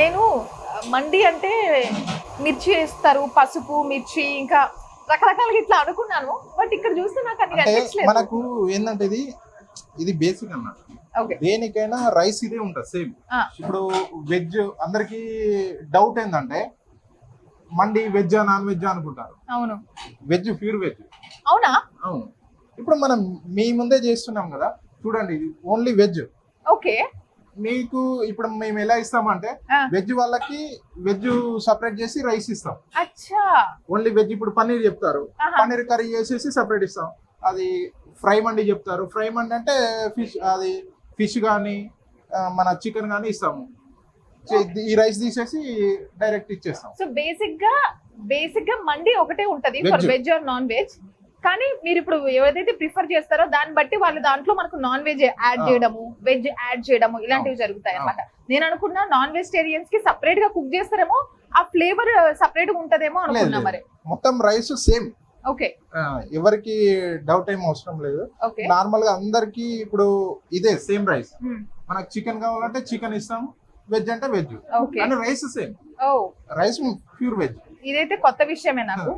నేను మండి అంటే మిర్చి వేస్తారు పసుపు మిర్చి ఇంకా రకరకాలుగా ఇట్లా అనుకున్నాను. బట్ ఇక్కడ చూస్తే నాకు అది మనకు ఏంటంటే ఇది ఇది బేసిక్ అన్నమాట. ఓకే. దేనికైనా రైస్ ఇదే ఉంటుంది సేమ్. ఇప్పుడు వెజ్ అందరికి డౌట్ ఏంటంటే మండి వెజ్ నాన్ వెజ్ అనుకుంటారు. అవును. వెజ్ ప్యూర్ వెజ్ అవునా? అవును. ఇప్పుడు మనం మీ ముందే చేస్తున్నాం కదా చూడండి ఓన్లీ వెజ్ ఓకే. మీకు ఇప్పుడు మేము ఎలా ఇస్తామంటే. వెజ్ వాళ్ళకి వెజ్ సపరేట్ చేసి రైస్ ఇస్తాం. ఓన్లీ వెజ్ ఇప్పుడు పన్నీర్ చెప్తారు. పన్నీర్ కర్రీ చేసేసి సపరేట్ ఇస్తాం. అది ఫ్రై మండి చెప్తారు. ఫ్రై మండి అంటే ఫిష్ అది ఫిష్ కానీ మన చికెన్ కానీ ఇస్తాము. ఈ రైస్ తీసేసి డైరెక్ట్ ఇచ్చేస్తాం. సో బేసిక్గా బేసిక్గా మండి ఒకటే ఉంటది for. Veg or non veg కానీ మీరు ఇప్పుడు ఏదైతే ప్రిఫర్ చేస్తారో దాన్ని బట్టి వాళ్ళు దాంట్లో మనకు నాన్ వెజ్ యాడ్. చేయడము వెజ్ యాడ్ చేయడము ఇలాంటివి జరుగుతాయి అన్నమాట. నేను అనుకున్నా నాన్ వెజిటేరియన్స్కి సపరేట్గా కుక్ చేస్తారేమో ఆ ఫ్లేవర్ సపరేట్గా ఉంటదేమో అనుకున్నా. మరి. మొత్తం రైస్ సేమ్ ఓకే ఎవరికి డౌట్ ఏం అవసరం లేదు. నార్మల్గా అందరికి ఇప్పుడు ఇదే సేమ్ రైస్ Hmm. మనకు చికెన్ కావాలంటే చికెన్ ఇస్తాం వెజ్ అంటే veg rice same rice pure veg ఇదైతే కొత్త విషయమే నాకు.